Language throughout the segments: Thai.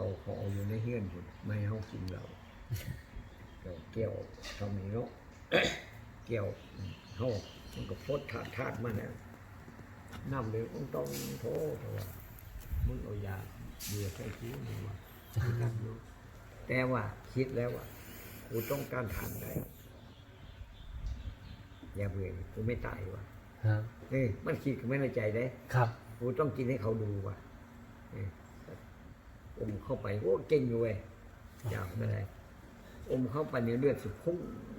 เขาเขาเอาอยู่ในเฮือนพุ่นไม่ให้เขากินเราก็เกี่ยวทำนี้เนาะเกี่ยวเขามันก็โพดถาดถาดมาเนี่ยน้ำเลยต้องต้องโทษแต่ว่ามึงเอายาเบื่อใส่คิ้วมึงว่าน้ำอยู่แต่ว่าคิดแล้วว่ากูต้องการทานได้อย่าเบื่อกูไม่ตายว่ะครับเอ้ยมันคิดกันไม่ในใจได้ครับกูต้องกินให้เขาดูว่ะเอ้ยอมเข้าไปโอ้เก่งอยู่เว้ยยาวไม่ได้อมเข้าไปเนี่ยเลือดสุดพุ่ง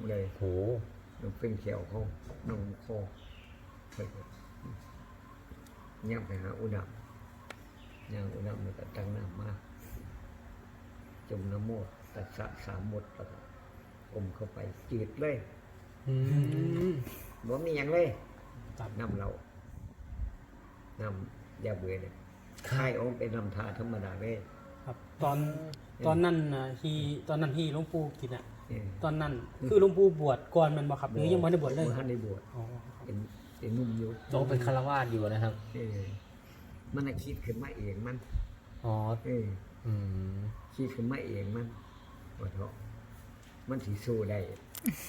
เลยโหมันเป็นแขวเขานองคอไปเลยย่างไปหาอุดัมย่างอุดัมแล้วก็ตั้งน้ำมาจมน้ำโมดตัดสะสามหมดแล้วก็อมเข้าไปจืดเลยอืมบ่มีอย่างเลยครับน้ำเราน้ำยาเบื่อเนี่ยคายออกเป็นน้ำทาธรรมดาเลย ครับ ตอนตอนนั้นน่ะที่ตอนนั้นที่หลวงปู่กินอะ เออตอนนั้นคือหลวงปู่บวชก่อนแมันบ่ครับหรือยังไม่ได้บวชเลยบ่ทันได้บวชอ๋อครับเป็นเป็นหนุ่มอยู่โตเป็นคารวาสอยู่นะครับ เออมันน่ะคิดขึ้นมาเองมัน อ๋อ เอออืมคิดขึ้นมาเองมันว่าเถอะมันสิสู้ได้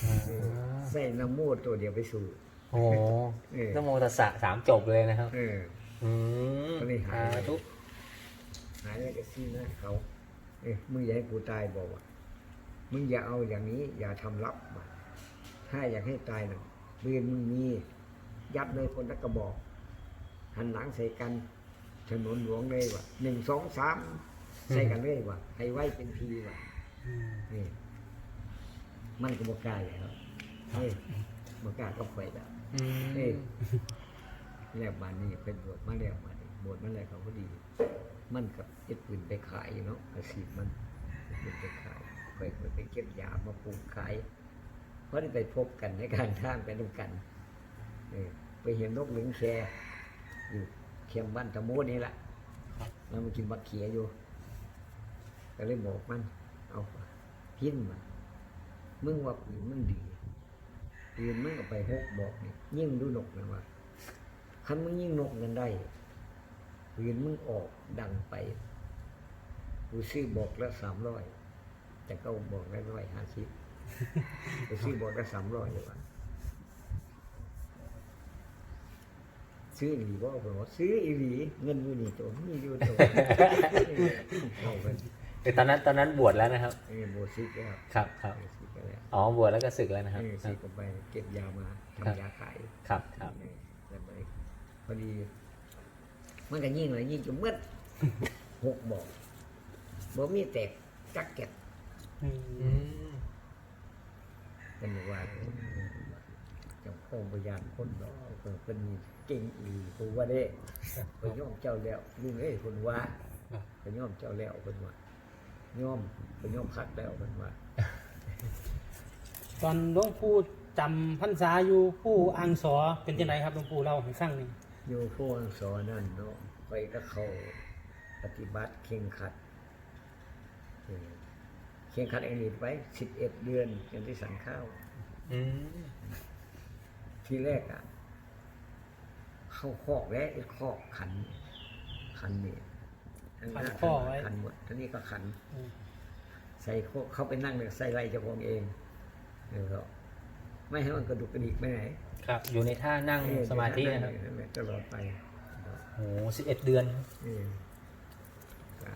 อ่าเออใส่น้ำมูดตัวเดียวไปสู้ โอ้เออ นโมตัสสะสามจบเลยนะครับ เออ อืมก็เลยหายสาธุ หายแล้วก็ซี่หน้าเขาเอ้ยมึงอย่าให้กูตายบอกว่า มึงอย่าเอาอย่างนี้ อย่าทำลับมาถ้าอยากให้ตายนะปืนมึงมียัดเลยคนละกระบอก หันหลังใส่กันถนนหลวงเลยว่ะหนึ่งสองสามใส่กันเลยว่ะให้ไว้เป็นทีว่ะอืมนี่มันก็บอกกล้าแล้วเฮ้ยบอกกล้าก็ไปแล้วอืมเอ้ยแล้วมานี่เป็นบวชมาแล้วมานี่บวชมาแล้วเขาก็ดี มันกับเอ็ดปืนไปขายเนาะอาชีพมันเอ็ดปืนไปขายไปไปไปเก็บยามาปลูกขายเพราะได้ไปพบกันในการท่างไปด้วยกันไปเห็นนกหลึงแคอยู่เข็มบ้านตะโมนี่แหละแล้วมันกินบักเขียอยู่ ก็เลยบอกมัน เอาพินมา มึงว่าปืนมึงดีปืนมึงเอไปหกบอกนี่ยิ่งดูนกนะว่าคันมึงยิ่งนกนั้นได้ ปืนมึงออกดังไปกูซื้อบอกละสามร้อยแต่ก็บอกละร้อยห้าสิบกูซื้อบอกละสามร้อยเลยว่ะซื้ออีหลีบอกผมว่าซื้ออีหลีเงินอยู่นี่ตัวมีอยู่ตัวเอาไปแต่ตอนนั้นตอนนั้นบวชแล้วนะครับเออโบซิกแล้วครับครับโบซิกแล้วอ๋อบวชแล้วก็ศึกแล้วนะครับเออครัซิบกก็ไปเก็บยามาครับทำยาขายครับครับเออแล้วไปพอดี มันก็ยิ่งเลยยิ่งจะมืดหกบอกบ่มีแตกจักเก็ตอืมอืมเป็นบอกว่าเจ้าพ่อพยานคนเนาะเพิ่นเป็นเก่งอีกูว่าเด้ไปย่อมเจ้าแล้วลุงเอ้ยคนว่าไปย่อมเจ้าแล้วคนว่าย่อมไปย่อมคัดแล้วคนว่าตอนหลวงปู่จำพรรษาอยู่ผู้อังสอเป็นจังไดครับหลวงปู่เล่าให้ฟังหนี่อย อยู่ผู้อังสอนนั่นเนาะไปก็เขาปฏิบัติเข่งขัดเออเข่งขัดเองนี่ไปสิบเอ็ดเดือนจนที่สันข้าวอืมที่แรกอะ เข้าคอกแล้วไอ้คอกขัน ขันนี่ทั้งหขันน้าข้อไว้ขันหมดทั้งนี้ก็ขันอืมใส่โคกเข้าไปนั่งเลยใส่ไรเจ้าของเองเออก็ ไม่ให้มันกระดุกกระดิกไปไหนครับ อยู่ในท่านั่งเออสมาธินะครับนั่นแหละตลอดไปโอ้สิบเอ็ดเดือนเออก็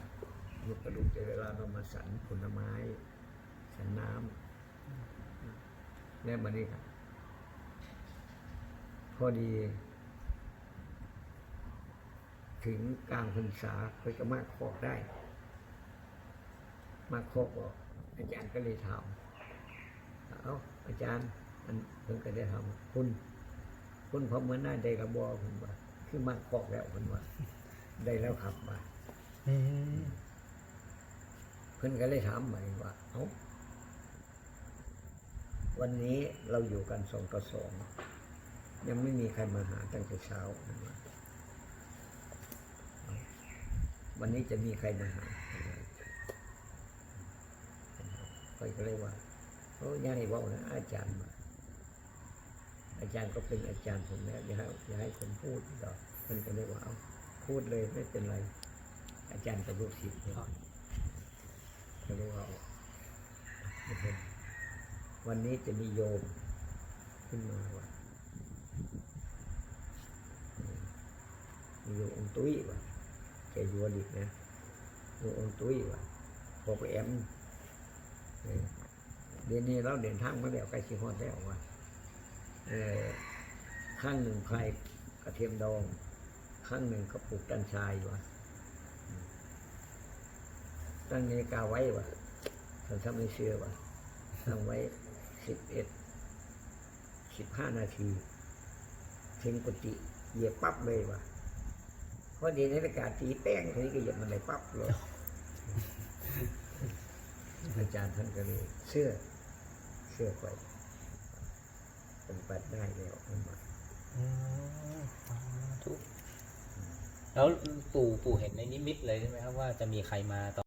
ลุกกระดุกในเวลาเรามาสันผลไม้ สันน้ำแล้วมานี่ครับ พอดี ถึงกลางพรรษาเขาจะมาคอกได้ มาคอกบอกอาจารย์ก็เลยถามเอาอาจารย์ อันเพิ่นก็ได้ถามคุณคุณพอเหมือนหน้าได้กระบอกคุณว่า คือมาคอกแล้วคุณว่า ได้แล้วครับว่าอืมเพิ่นก็เลยถามใหม่ว่า เอ้าวันนี้เราอยู่กันสองต่อสองยังไม่มีใครมาหาตั้งแต่เช้าเพิ่นว่าเอ้าวันนี้จะมีใครมาหาเพิ่นก็เลยว่าโอ้ย่าให้เว่านะอาจารย์มาอา จารย์ก็เป็นอาจารย์ผมแล้วอย่าให้อย่าให้ผมพูดดอกเพิ่นก็เลยว่าเอ้าพูดเลยไม่เป็นไร อาจารย์กับลูกศิษย์เนี่ยก็เลยว่าไม่เป็นวันนี้จะมีโยมขึ้นมาว่ามีโยมองค์ตุ้ยว่ะแกอยู่อดีตนะโยมองค์ตุ้ยว่ะพอกแอมเออเดี๋ยวนี้เราเดินทางมาแล้วใกล้ชิฮอดแล้วว่ะเออ ข้างหนึ่งใครกระเทียมดอง ข้างหนึ่งกระปุกกัญชายว่ะตั้งนาฬิกาไว้วะท่านทำไม่เชื่อวะตั้งไว้สิบเอ็ดสิบห้านาทีถึงกุฏิเหยียบปั๊บเลยวะเพราะเดียวนาฬิกาตีแป้งทีนี้ก็เหยียบมันเลยปั๊บเลยอาจารย์ท่านก็เลยเชื่อเชื่อไป ปฏิบัติได้แล้วท่นว่าอืมสาธุแล้วปู่ปู่เห็นในนิมิตเลยใช่ไหมครับว่าจะมีใครมาต่อ